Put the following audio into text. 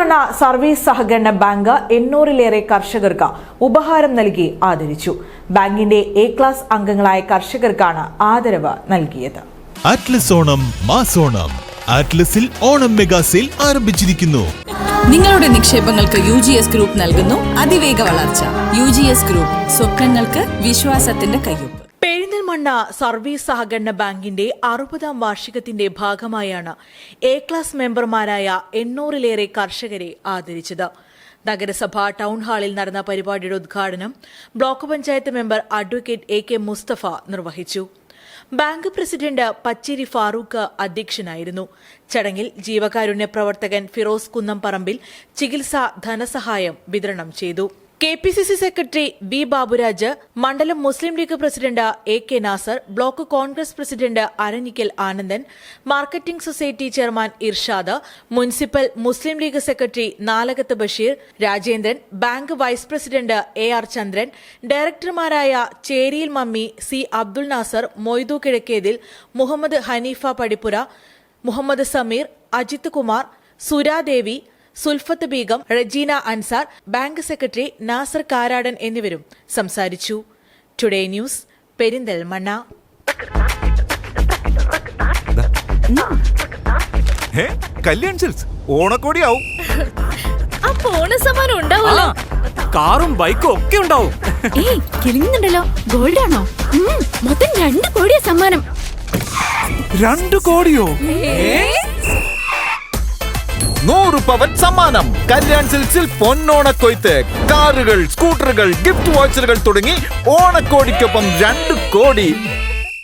Perinthalmanna service സഹകരണ bank എണ്ണൂറിലേറെ കർഷകർക്ക് ഉപഹാരം നൽകി ആദരിച്ചു. ബാങ്കിന്റെ എ ക്ലാസ് അംഗങ്ങളായ കർഷകർക്കാണ് ആദരവ് നൽകിയത്. അറ്റ്ലസ് ഓണം മാസോണം അറ്റ്ലസിൽ ഓണം മെഗാ സെയിൽ ആരംഭിച്ചിരിക്കുന്നു. നിങ്ങളുടെ നിക്ഷേപങ്ങൾക്ക് യു ജി എസ് ഗ്രൂപ്പ് നൽകുന്നു. അതിവേഗ വളർച്ച. യു ജി എസ് ഗ്രൂപ്പ് സ്വപ്നങ്ങൾക്ക് വിശ്വാസത്തിന്റെ കയ്യൊപ്പ്. പെരിന്തൽമണ്ണ സർവീസ് സഹകരണ ബാങ്കിന്റെ അറുപതാം വാർഷികത്തിന്റെ ഭാഗമായാണ് എ ക്ലാസ് മെമ്പർമാരായ എണ്ണൂറിലേറെ കർഷകരെ ആദരിച്ചത്. നഗരസഭ ടൗൺ ഹാളിൽ നടന്ന പരിപാടിയുടെ ഉദ്ഘാടനം block panchayat member advocate A K Mustafa നിർവഹിച്ചു. ബാങ്ക് പ്രസിഡന്റ് പച്ചേരി ഫാറൂഖ് അധ്യക്ഷനായിരുന്നു. ചടങ്ങിൽ ജീവകാരുണ്യ പ്രവർത്തകൻ ഫിറോസ് കുന്നംപറമ്പിൽ ചികിത്സാ ധനസഹായം വിതരണം ചെയ്തു. K P C C secretary V Baburaj മണ്ഡലം Muslim League president A K Nasar block Congress president Aranhikkal Anandan marketing society chairman Irshad municipal Muslim League secretary Nalakath Basheer Rajendran bank vice president A R Chandran ഡയറക്ടർമാരായ Cheriyil Mammi C Abdul Nasar Moidu Kizhakkethil Muhammad Haneefa Padippura Muhammad Sameer Ajith Kumar Suradevi Sulfath Beegum Rejina Ansar bank secretary Nasar Karadan എന്നിവരും സംസാരിച്ചു. Today news Perinthalmanna. Kalyan silks ഓണക്കോടിയാവും. അപ്പൊ ഓണസമ്മാനം ഉണ്ടാവുമല്ലോ. കാറും ബൈക്കും ഒക്കെ ഉണ്ടാവും. ഏയ് കിളിങ്ങുന്നുണ്ടല്ലോ. ഗോൾഡ് ആണോ മൊത്തം രണ്ട് കോടിയ സമ്മാനം. രണ്ടു കോടിയോ? നൂറ് പവൻ സമ്മാനം കല്യാൺ സിൽക്സിൽ പൊന്നോണക്കൊയ്ത്ത് കാറുകൾ സ്കൂട്ടറുകൾ ഗിഫ്റ്റ് വോച്ചറുകൾ തുടങ്ങി ഓണക്കോടിക്കൊപ്പം രണ്ട് കോടി